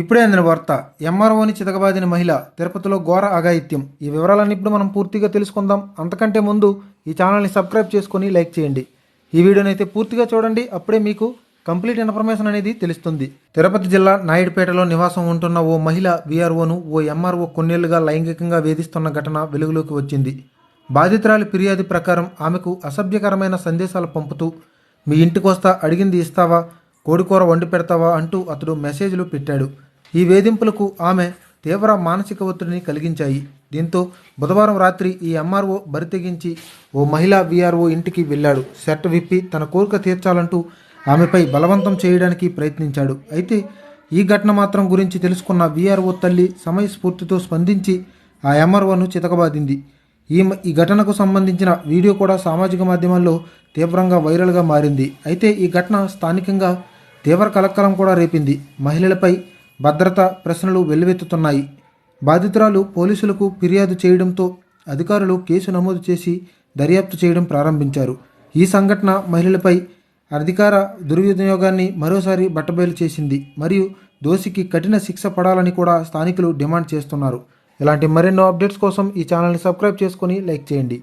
ఇప్పుడే అందిన వార్త. ఎంఆర్ఓని చితకబాదిన మహిళ తిరుపతిలో ఘోర అఘాయిత్యం. ఈ వివరాలన్నీ ఇప్పుడు మనం పూర్తిగా తెలుసుకుందాం. అంతకంటే ముందు ఈ ఛానల్ని సబ్స్క్రైబ్ చేసుకొని లైక్ చేయండి. ఈ వీడియోని అయితే పూర్తిగా చూడండి. అప్పుడే మీకు కంప్లీట్ ఇన్ఫర్మేషన్ అనేది తెలుస్తుంది. తిరుపతి జిల్లా నాయుడుపేటలో నివాసం ఉంటున్న ఓ మహిళ వీఆర్ఓను ఓ ఎంఆర్ఓ కొన్నేళ్ళుగా లైంగికంగా వేధిస్తున్న ఘటన వెలుగులోకి వచ్చింది. బాధితురాలి ఫిర్యాదు ప్రకారం ఆమెకు అసభ్యకరమైన సందేశాలు పంపుతూ మీ ఇంటికి వస్తా అడిగింది ఇస్తావా? కోడికూర వండి పెడతావా? అంటూ అతడు మెసేజ్లు పెట్టాడు. ఈ వేధింపులకు ఆమె తీవ్ర మానసిక ఒత్తిడిని కలిగించాయి. దీంతో బుధవారం రాత్రి ఈ ఎంఆర్ఓ బరితెగించి ఓ మహిళా వీఆర్ఓ ఇంటికి వెళ్ళాడు. షర్ట్ విప్పి తన కోరిక తీర్చాలంటూ ఆమెపై బలవంతం చేయడానికి ప్రయత్నించాడు. అయితే ఈ ఘటన మాత్రం గురించి తెలుసుకున్న వీఆర్ఓ తల్లి సమయస్ఫూర్తితో స్పందించి ఆ ఎంఆర్ఓను చితకబాదింది. ఈ ఈ ఘటనకు సంబంధించిన వీడియో కూడా సామాజిక మాధ్యమాల్లో తీవ్రంగా వైరల్గా మారింది. అయితే ఈ ఘటన స్థానికంగా తీవ్ర కలకలం కూడా రేపింది. మహిళలపై భద్రత ప్రశ్నలు వెల్లువెత్తుతున్నాయి. బాధితురాలు పోలీసులకు ఫిర్యాదు చేయడంతో అధికారులు కేసు నమోదు చేసి దర్యాప్తు చేయడం ప్రారంభించారు. ఈ సంఘటన మహిళలపై అధికార దుర్వినియోగాన్ని మరోసారి బట్టబయలు చేసింది మరియు దోషికి కఠిన శిక్ష పడాలని కూడా స్థానికులు డిమాండ్ చేస్తున్నారు. ఇలాంటి మరెన్నో అప్డేట్స్ కోసం ఈ ఛానల్ని సబ్స్క్రైబ్ చేసుకొని లైక్ చేయండి.